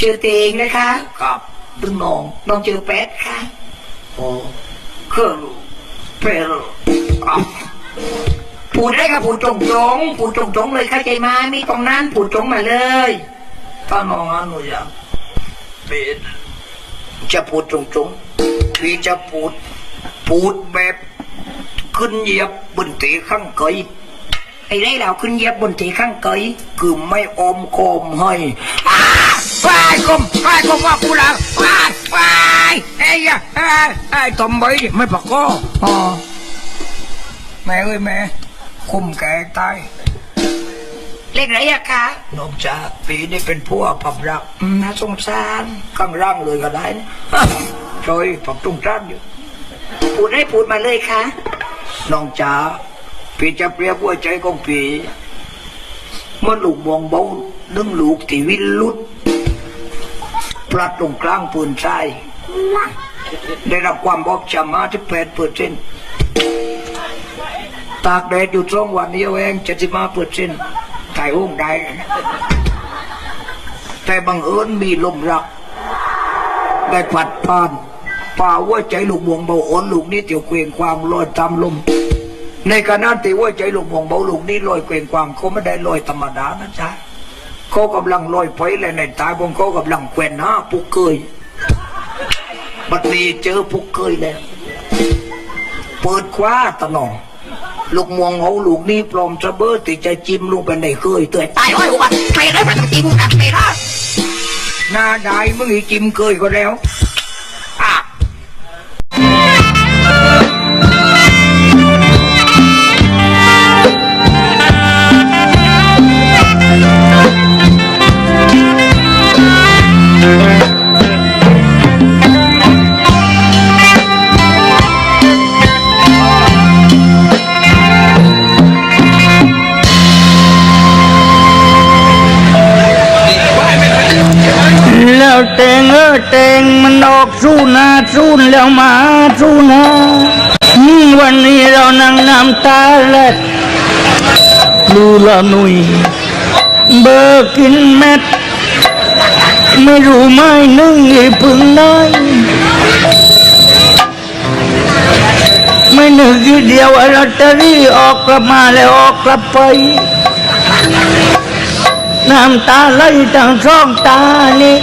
ชื่อตัวเองนะคะครับตึงน้องน้องชื่อแป๊ดค่ะโอ้เครื่องเพลครับพูดได้ก็พูดตรงๆพูดตรงๆเลยเข้าใจไหมไม่ตรงนั้นพูดตรงมาเลยถ้าน้องอนุญาตเป็นจะพูดตรงๆพี่จะพูดพูดแบบขึ้นเหยียบบนเตะข้างเกยไอ้ไรเราขึ้นเหยียบบนเตีข้างเกยคือไม่อมโคมให้อ้าไป กลมไปกลมว่ากูละไปไปไอ้ยะไอ้ไอ้ตอมใบไม่ปากก็อ๋อแม่เอ้ยแม่คุมแก่ตายเล็กไรอะคะนอกจากปีนี้เป็นพวกผับรักอืมน่าสงสารข้างร่างเลยก็ได้นะช่วยผักตุ้งจ้านอยู่พูดได้พูดมาเลยค่ะน้องจ๋าพี่จะเปรียบหัวใจของพี่เมื่อลูกมองเบานึ่งลูกที่วินลุด พลัดตรงกลางปืนใจได้รับความบอบช้ำมาที่แปดเปอร์เซ็นต์ตากแดดอยู่สองวันนี้เองเจ็ดสิบห้าเปอร์เซ็นต์ถ่ายห้องได้แต่บังเอิญมีลมรัก ได้ผัดผ่านป่าว่าใจลูกมวงเบาอ่อนลูกนี้เตียวเกวียงความลอยตามลม ในขณะที่ว่าใจลูกมวงเบาลูกนี้ลอยเกวียงความเขาไม่ได้ลอยธรรมดานะจ๊ะ เขากำลังลอยไปเลยในตายบงเขากำลังแกวนหน้าผู้เคยบัดนี้เจอผู้เคยแล้วเปิดคว้าตลองลูกมวงเอาลูกนี้ปลอมจะเบิดติจะจิ้มลงไปในเคยเตยตายห้อยวันไปได้มันจิ้มกันไปได้หน้าได้มึงอีจิ้มเคยก็แล้ว แล้วเตงเออเตงมันออกสู้นาสู้แล้วมาสู้นาวันนี้เรานั่งน้ำตาเล็ดลูละนุยเบอร์กินเม็ดไม่รู้ไม่นึ่งอีพึ่งได้ไม่นึกอีเดียวอ้ลอตเตอรี่ออกกลับมาแล้วออกกลับไป น้ำตาไหลทางช่องตานี่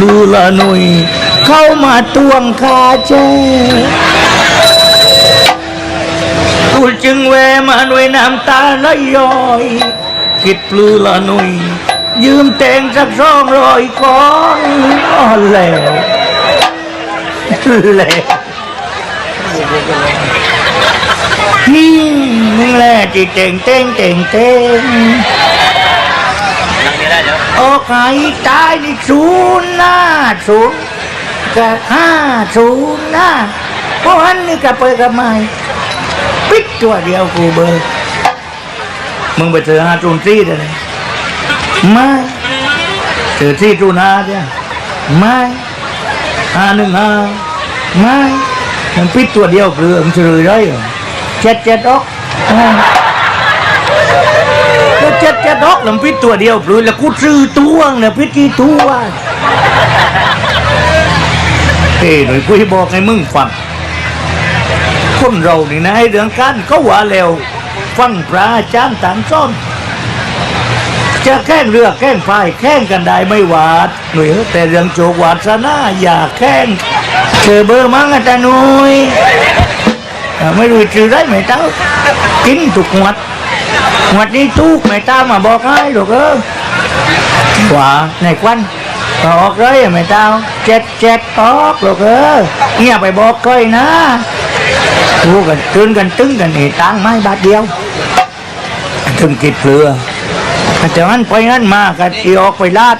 ลูละหนุยเข้ามาตวงคาเจกูจึงแวะมาด้วยน้ำตาไหลย้อย คิดปลือละหนุยยืมเตงสักสองร้อยก้อนอ๋อแล้วแล้วนี่มึงแหละจีเต่งเต่งเต่งเต่ง โอ้ใครตายนี่ศูนย์หน้าศูนย์กับห้าศูนย์หน้าเพราะอันนี่กับเปิดกับไม่ปิดตัวเดียวกูเบอร์มึงไปเจอห้าศูนย์สี่ได้เลยไม่เจอที่ศูนย์ห้าเนี่ยไม่ห้าหนึ่งห้าไม่มันปิดตัวเดียวเปลืองเฉลยได้เหรอเจ็ดเจ็ดออก ดอกลำพิษตัวเดียวหรือแล้วกูซื้อตัวเนี่ยพิษกี่ตัวเฮ้หน่อยกูให้บอกให้มึงฟังคนเรานี่นะให้เรื่องการเขาว่าแล้วฟังพระอาจารย์ต่างซ่อนจะแข่งเรือแข่งพายแข่งกันได้ไม่หวาดหน่วยแต่เรื่องโจกวาสนาอย่าแข่งเจอเบอร์มั้งอาจารย์หนุยอ่าไม่รู้ชื่อได้ไหมเต้ากินทุกงวด วันนี้ทุกไม่ตามมาบอกให้หรอกเออว่าในควันตอกเลยอะไม่ตามเจ็ดเจ็ดตอกหรอกเออเงียไปบอกก้อยนะทูกันตื่นกันตึงกันนี่ตังไม้บาทเดียวถึงกิดเปลือแต่มันไปนั้นมากันอีออกไปลาด